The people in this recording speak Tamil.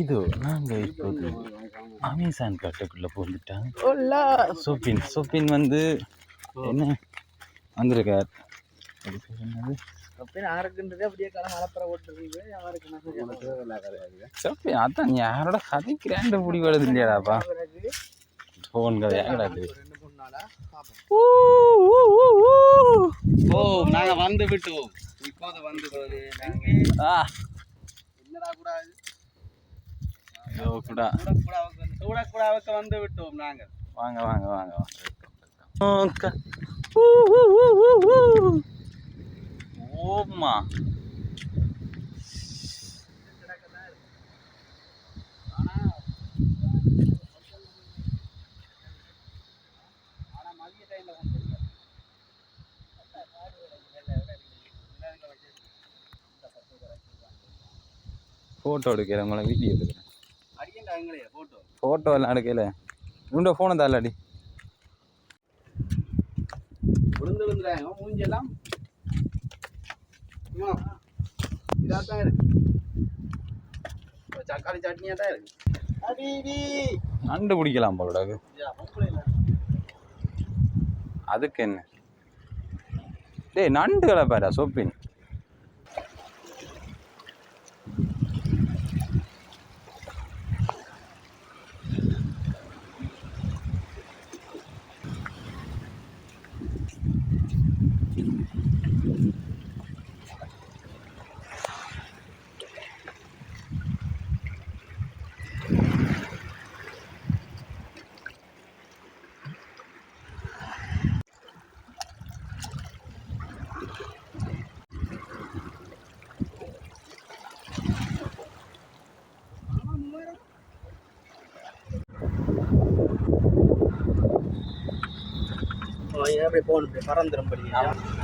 இது நாங்கள் இப்போது அமேசான் காட்டுக்குள்ளே போந்துட்டாங்க சோப்பின் சோப்பின் வந்து என்ன? வந்திருக்கார் அதான் யாரோட கதை கிராண்டு பிடி வருது இல்லையாடாப்பா? ஃபோன் கதை யாராது ஓ நாங்க வந்து விட்டோம். இப்போது வந்து போது ஆ. என்னடா கூடாது இதோ? கூட கூட. கூடாவுக்கு வந்து விட்டோம் நாங்க. வாங்க வாங்க வாங்க வாங்க. ஊ, ஃபோட்டோ வீடியோ எடுக்கிறேன். அடிக்கண்டா எங்களையா போட்டோ ஃபோட்டோ எல்லாம் எடுக்கல. உண்ட ஃபோனை தரலாடி விழுந்து விழுந்துறாங்க மூஞ்செல்லாம் அம்மா, இதாத்தான் இருக்கு. தக்காளி சட்னியா தான் இருக்கு அடிடி நண்டு பிடிக்கலாம் போலடாக்கு. அதுக்கு என்ன டேய் நண்டுகளை பாரா சோப்பின். போய் ஏன் அப்படி போகணும்? இப்படி பறந்துரும் படி